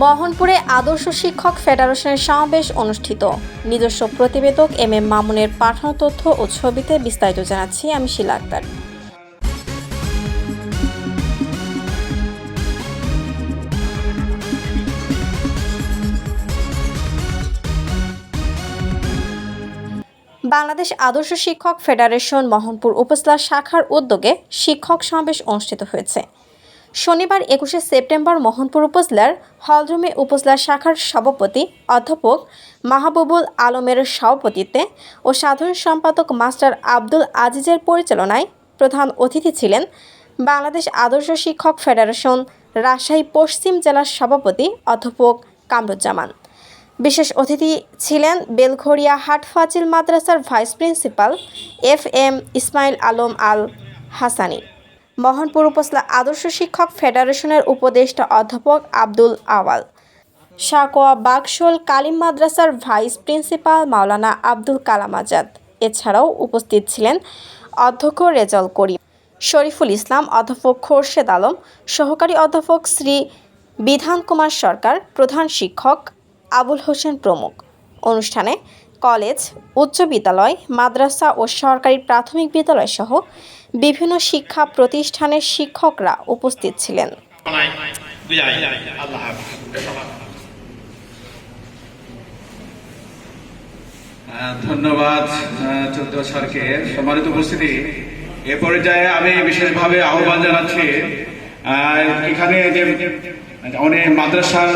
মোহনপুরে আদর্শ শিক্ষক ফেডারেশনের সমাবেশ অনুষ্ঠিত। নিজস্ব প্রতিবেদক এম এম মামুনের পাঠানো তথ্য ও ছবিতে বিস্তারিত জানাচ্ছি আমি শিলা আক্তার। বাংলাদেশ আদর্শ শিক্ষক ফেডারেশন মোহনপুর উপজেলা শাখার উদ্যোগে শিক্ষক সমাবেশ অনুষ্ঠিত হয়েছে। শনিবার একুশে সেপ্টেম্বর মোহনপুর উপজেলার হলরুমে উপজেলা শাখার সভাপতি অধ্যাপক মাহবুবুল আলমের সভাপতিত্বে ও সাধারণ সম্পাদক মাস্টার আব্দুল আজিজের পরিচালনায় প্রধান অতিথি ছিলেন বাংলাদেশ আদর্শ শিক্ষক ফেডারেশন রাজশাহী পশ্চিম জেলার সভাপতি অধ্যাপক কামরুজ্জামান। বিশেষ অতিথি ছিলেন বেলঘরিয়া হাটফাজিল মাদ্রাসার vice principal F M Ismail Alam Al Hasani Mohanpur উপজেলা আদর্শ শিক্ষক ফেডারেশনের উপদেষ্টা অধ্যাপক আব্দুল আওয়াল। সাকোয়া বাকশোল কালিম মাদ্রাসার ভাইস প্রিন্সিপাল মাওলানা আব্দুল কালাম আজাদ। এছাড়াও উপস্থিত ছিলেন অধ্যক্ষ রেজাল করিম, শরীফুল ইসলাম অধ্যাপক খোরশেদ আলম, সহকারী অধ্যাপক শ্রী বিধান কুমার সরকার, প্রধান শিক্ষক আবুল হোসেন প্রমুখ। অনুষ্ঠানে কলেজ, উচ্চ বিদ্যালয়, মাদ্রাসা ও সরকারি প্রাথমিক বিদ্যালয় সহ বিভিন্ন শিক্ষা প্রতিষ্ঠানের শিক্ষকরা উপস্থিত ছিলেন। ধন্যবাদ চৌদ্দ স্যারকে। সম্মানিত উপস্থিতি, এ পর্যায়ে আমি বিশেষভাবে আহ্বান জানাচ্ছি এখানে যে অনেক মাদ্রাসার